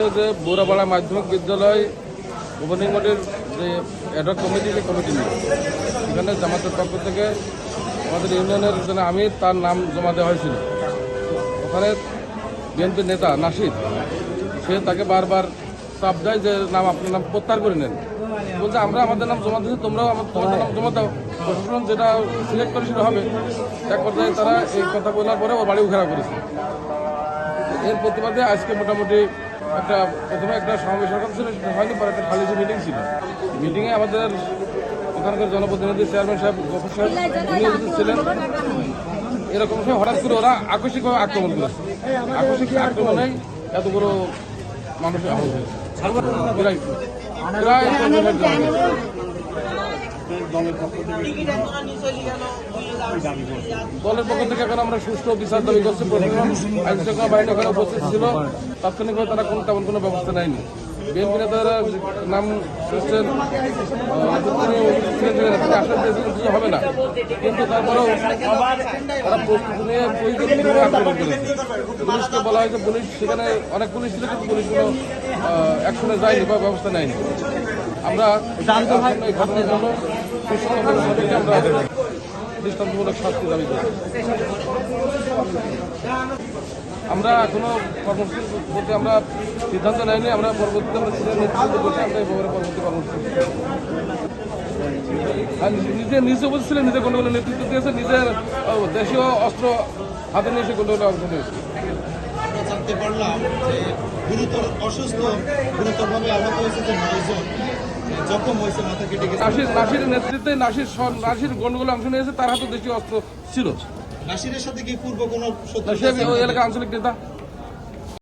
যে বোরাপাড়া মাধ্যমিক বিদ্যালয় গভর্নিং বডির যে অ্যাডক কমিটি সেই কমিটি নিয়ে এখানে জামাতের পক্ষ থেকে আমাদের ইউনিয়নের একজন আমি তার নাম জমা দেওয়া হয়েছিল। ওখানে বিএনপির নেতা নাসির, সে তাকে বারবার চাপ দেয় যে, নাম আপনার নাম প্রত্যাহার করে নেন। বলছে, আমরা আমাদের নাম জমা দিচ্ছি তোমরাও তোমাদের নাম জমা দাও। প্রশাসন যেটা সিলেক্ট করে সেটা হবে। এক পর্যায়ে তারা এই কথা বলার পরে ওর বাড়ি ঘেরাও করেছে। এর প্রতিবাদে আজকে মোটামুটি একটা প্রথমে একটা সমাবেশ সরকার ছিল সেটা হয়নি পরে একটা খালিজি মিটিং ছিল। মিটিংয়ে আমাদের ওখানকার জনপ্রতিনিধি চেয়ারম্যান সাহেব গফর সাহেব উনি ছিলেন। এরকম সময় হঠাৎ করে ওরা আকস্মিকভাবে আক্রমণ করেছে। আকস্মিক আক্রমণেই এত বড় মানুষ আহত হয়েছে। প্রায় প্রায় দলের পক্ষ থেকে এখন আমরা সুষ্ঠু বিচার দাবি করছি। আইন শৃঙ্খলা বাহিনী ওখানে উপস্থিত ছিল। তাৎক্ষণিকভাবে তারা কোনো তেমন কোনো ব্যবস্থা নেয়নি। বিএনপি নেতারা নাম আশ্বাস দিয়েছিলেন কিছু হবে না। কিন্তু তারপরেও তারা প্রস্তুতি নিয়ে পরিকল্পিতভাবে আক্রমণ করেছে। পুলিশকে বলা হয়েছে পুলিশ সেখানে অনেক পুলিশ ছিল কিন্তু পুলিশ কোনো অ্যাকশনে যায়নি বা ব্যবস্থা নেয়নি। আমরা এই ঘটনার জন্য আমরা এখনও কর্মসূচির প্রতি আমরা সিদ্ধান্ত নেয়নি, আমরা পরবর্তীতে আমরা নেতৃত্ব বসে আমরা এই ব্যাপারে পরবর্তী কর্মসূচি। নিজে নিজে বলছিলেন, নিজে গন্ডগোলের নেতৃত্ব দিয়েছে, নিজের দেশীয় অস্ত্র হাতে নিয়ে সে গন্ডগোলে অংশ নিয়েছে। জানতে পারলাম যে গুরুতর অসুস্থ, গুরুতরভাবে আহত হয়েছে যে নয়জন। জখম হয়েছে মাথা কেটে গেছে। নাসির নেতৃত্বে নাসির নাসির গন্ডগোলে অংশ নিয়েছে তার হাতে দেশীয় অস্ত্র ছিল। নাসিরের সাথে কি পূর্ব কোনো এলাকা? আঞ্চলিক নেতা।